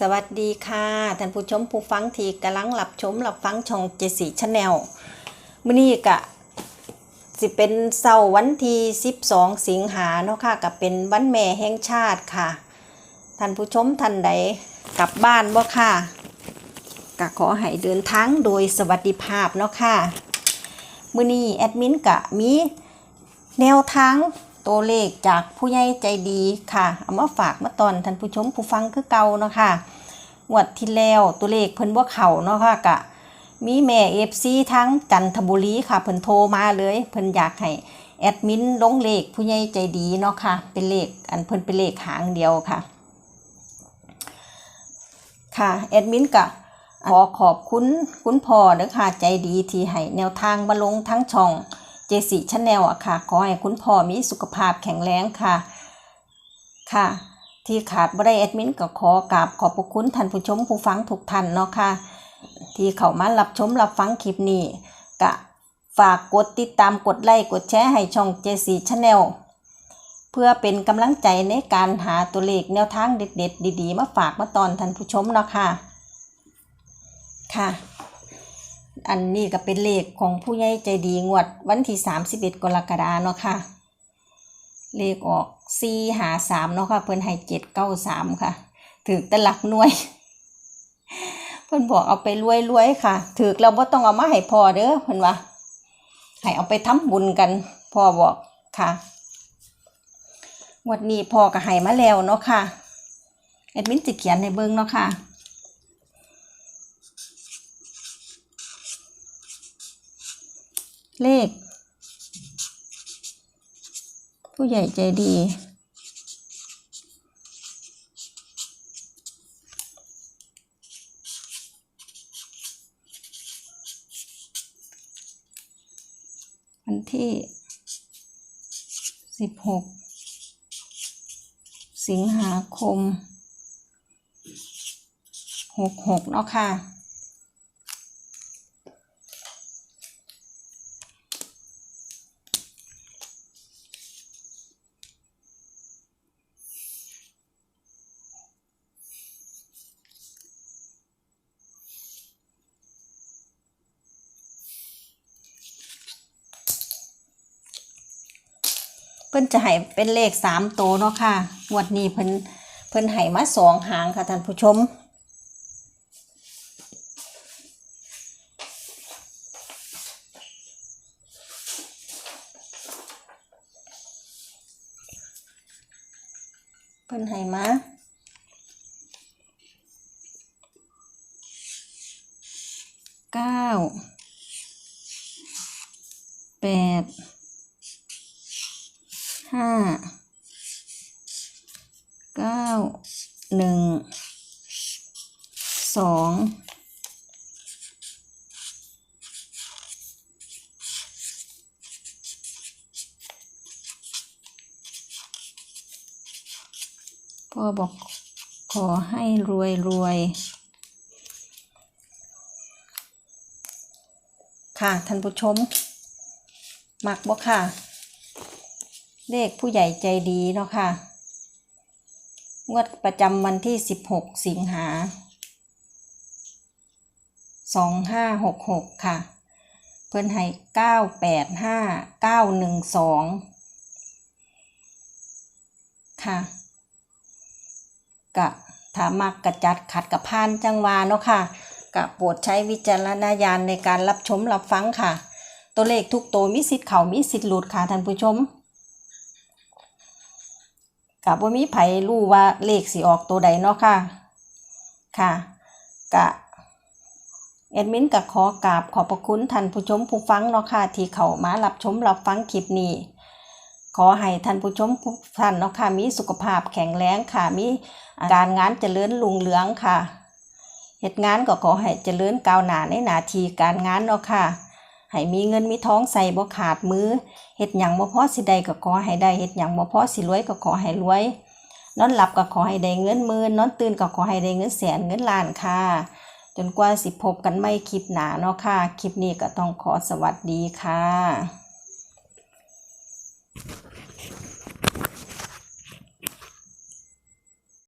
สวัสดีค่ะ ท่านผู้ชมผู้ฟังที่กำลังรับชมรับฟังช่องเจสีชาแนลมื้อนี้กะสิเป็นเสาร์วันที่12 สิงหาเนาะค่ะกับเป็นวันแม่แห่งชาติค่ะ ท่านผู้ชมท่านใดกลับบ้านบ่ค่ะก็ขอให้เดินทางโดยสวัสดิภาพเนาะค่ะมื้อนี้แอดมินกะมีแนวทาง ตัวเลขจากผู้ใหญ่ใจดีค่ะเอามาฝากมาตอนท่านผู้ชมผู้ฟังคือเก่าเนาะค่ะงวดที่แล้วตัวเลขเพิ่นบ่เข้าเนาะค่ะกะมีแม่ FC ทั้งจันทบุรีค่ะเพิ่นโทรมาเลยเพิ่นอยากให้แอดมินลงเลขผู้ใหญ่ใจดีเนาะค่ะ เป็นเลขอันเพิ่นเป็นเลขหางเดียวค่ะ ค่ะแอดมินก็ขอขอบคุณคุณพ่อเด้อค่ะใจดีที่ให้แนวทางมาลงทั้งช่อง เจสิชาแนลอะค่ะ ขอให้คุณพ่อมีสุขภาพแข็งแรงค่ะ ค่ะ ที่ขาดบ่ได้แอดมินก็ขอกราบขอบพระคุณท่านผู้ชมผู้ฟังทุกท่านเนาะค่ะ ที่เข้ามารับชมรับฟังคลิปนี้ก็ฝากกดติดตามกดไลค์กดแชร์ให้ช่องเจสีชาแนลเพื่อเป็นกำลังใจในการหาตัวเลขแนวทางเด็ด ๆ ดี ๆ มาฝากมาตอนท่านผู้ชมเนาะค่ะ ค่ะ อันนี้ก็เป็นเลขของผู้ใหญ่ใจดีงวดวันที่31กรกฎาเนาะค่ะ เลขออก4หา3เนาะค่ะ เพิ่นให้793 ค่ะ ถือแต่หลักหน่วย เพิ่นบอกเอาไปรวยรวยๆค่ะ ถือเราบ่ต้องเอามาให้พ่อเด้อเพิ่นว่าให้เอาไปทำบุญกันพ่อบอกค่ะงวดนี้พ่อก็ให้มาแล้วเนาะค่ะแอดมินสิเขียนให้เบิ่งเนาะค่ะ เลข ผู้ใหญ่ใจดี วันที่สิบหกสิงหาคมหกหกเนาะค่ะ เพิ่นจะให้เป็นเลขสามตัวเนาะค่ะงวดนี้เพิ่นเพิ่นให้มาสองหางค่ะท่านผู้ชม เพิ่นให้มาเก้าแปด ห้าเก้าหนึ่งสองพ่อบอกขอให้รวยรวยค่ะท่านผู้ชม มักบ่ค่ะ เลขผู้ใหญ่ใจดีเนาะค่ะ งวดประจำวันที่ 16 สิงหา 2566 ค่ะ เพิ่นให้ 985 912 ค่ะ กะถามักกระจัดขัดกับพานจังวาเนาะค่ะกะโปรดใช้วิจารณญาณในการรับชมรับฟังค่ะ ตัวเลขทุกตัวมีสิทธิ์เขามีสิทธิ์หลุดค่ะท่านผู้ชม กับว่ามีไผรู้ว่าเลขสิออกตัวใดเนาะค่ะ ค่ะกะแอดมินก็ขอกราบขอบพระคุณท่านผู้ชมผู้ฟังเนาะค่ะที่เข้ามารับชมรับฟังคลิปนี้ ขอให้ท่านผู้ชมผู้ท่านเนาะค่ะมีสุขภาพแข็งแรงค่ะมีการงานเจริญรุ่งเรืองค่ะเหตุงานก็ขอให้เจริญก้าวหน้าในหน้าที่การงานเนาะค่ะ ให้มีเงินมีท้องใส่บ่ขาดมือเฮ็ดหยังบ่พอสิได้ก็ขอให้ได้เฮ็ดหยังบ่พอสิรวยก็ขอให้รวย นอนหลับก็ขอให้ได้เงินหมื่นนอนตื่นก็ขอให้ได้เงินแสนเงินล้านค่ะ จนกว่าสิพบกันใหม่คลิปหน้าเนาะค่ะ คลิปนี้ก็ต้องขอสวัสดีค่ะ